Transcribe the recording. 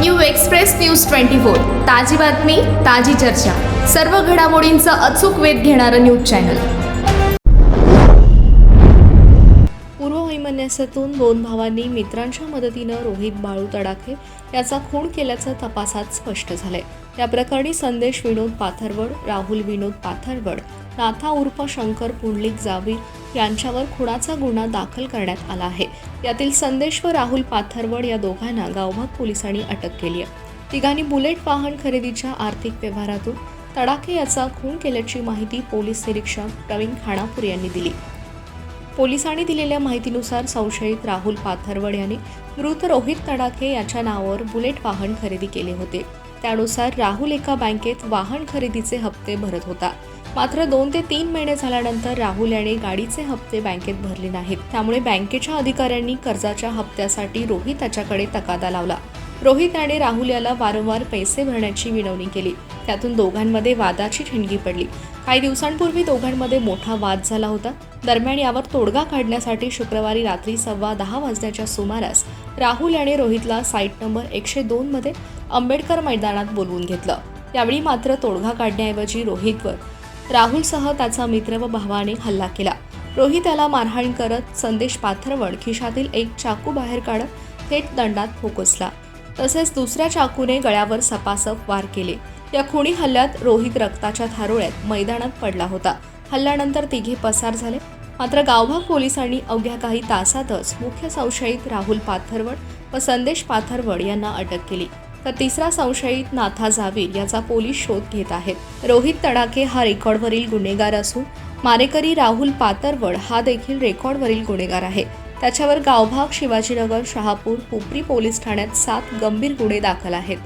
New express news twenty four. ताजी बातमी ताजी चर्चा. सर्व घडामोडींचा अचूक वेध घेणारं न्यूज चॅनल. पूर्व वैमनस्यातून दोन भावांनी मित्रांच्या मदतीनं रोहित बाळू तडाखे याचा खून केल्याचं तपासात स्पष्ट झालंय. या प्रकरणी संदेश विनोद पाथरवड राहुल विनोद पाथरवड नाथा उर्फ शंकर पुंडलिक जावी यांच्यावर खुणाचा गुन्हा दाखल करण्यात आला आहे. यातील संदेश व राहुल पाथरवड या दोघांना गावभाग पोलिसांनी अटक केली आहे. तिघांनी बुलेट वाहन खरेदीच्या आर्थिक व्यवहारातून तडाखे याचा खून केल्याची माहिती पोलीस निरीक्षक प्रवीण खानापूर यांनी दिली. पोलिसांनी दिलेल्या माहितीनुसार संशयित राहुल पाथरवड यांनी मृत रोहित तडाखे याच्या नावावर बुलेट वाहन खरेदी केले होते. त्यानुसार राहुल एका बँकेत वाहन खरेदीचे हप्ते भरत होता. मात्र दोन ते तीन महिने झाल्यानंतर राहुल याने गाडीचे हप्ते बँकेत भरले नाहीत. त्यामुळे बँकेच्या अधिकाऱ्यांनी कर्जाच्या हप्त्यासाठी रोहित याच्याकडे तकादा लावला. रोहित याने राहुल याला वारंवार पैसे भरण्याची विनवणी केली. त्यातून दोघांमध्ये वादाची ठिणगी पडली. काही दिवसांपूर्वी दोघांमध्ये मोठा वाद झाला होता. दरम्यान यावर तोडगा काढण्यासाठी शुक्रवारी रात्री सव्वा दहा वाजण्याच्या सुमारास राहुल याने रोहितला साईट नंबर एकशे दोनमध्ये आंबेडकर मैदानात बोलवून घेतलं. यावेळी मात्र तोडगा काढण्याऐवजी रोहितवर राहुलसह त्याचा मित्र व भावाने हल्ला केला. रोहित मारहाण करत संदेश पाथरवड खिशातील एक चाकू बाहेर काढत थेट दंडात फोकसला. तसेच दुसऱ्या चाकूने गळ्यावर सपासप वार केले. या खुणी हल्ल्यात रोहित रक्ताच्या थारोळ्यात मैदानात पडला होता. हल्ल्यानंतर तिघे पसार झाले. मात्र गावभाग पोलिसांनी अवघ्या काही तासातच मुख्य संशयित राहुल पाथरवड व संदेश पाथरवड यांना अटक केली. तर तिसरा संशयित नाथा जावीर याचा पोलीस शोध घेत आहेत. रोहित तडाखे हा रेकॉर्डवरील गुन्हेगार असून मारेकरी राहुल पातरवड हा देखील रेकॉर्डवरील गुन्हेगार आहे. त्याच्यावर गावभाग शिवाजीनगर शहापूर पुपरी पोलीस ठाण्यात सात गंभीर गुन्हे दाखल आहेत.